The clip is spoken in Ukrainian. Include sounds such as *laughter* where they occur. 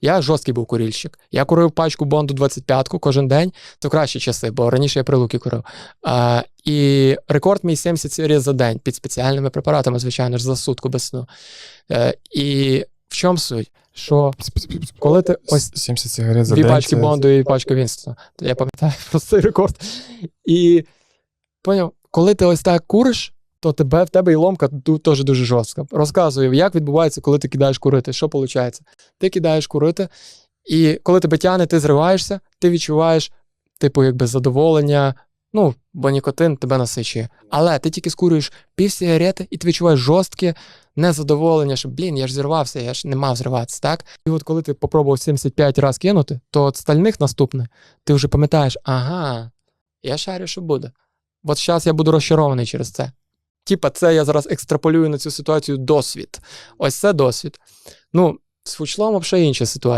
Я жорсткий був курільщик. Я курив пачку Бонду 25-ку кожен день. Це кращі часи, бо раніше я прилуки курив. А, і рекорд мій 70 сигарет за день під спеціальними препаратами, звичайно ж, за сутку без сну. Е, і в чому суть? Що коли ти ось 70 сигарет за дві день. пачки це- Бонду і пачка Вінстона. Я пам'ятаю *laughs* про цей рекорд. І поняв, коли ти ось так куриш, то тебе, в тебе і ломка теж дуже жорстка. Розказую, як відбувається, коли ти кидаєш курити. Що виходить? Ти кидаєш курити, і коли тебе тягне, ти зриваєшся, ти відчуваєш, типу, якби задоволення. Ну, бо нікотин тебе насичує. Але ти тільки скурюєш пів сигарети, і ти відчуваєш жорстке незадоволення, що блін, я ж зірвався, я ж не мав зриватися, так? І от коли ти попробував 75 разів кинути, то от стальних наступне, ти вже пам'ятаєш, ага, я шарю, що буде. От зараз я буду розчарований через це. Типа, це я зараз екстраполюю на цю ситуацію досвід. Ось це досвід. Ну, з фучлом взагалі інша ситуація.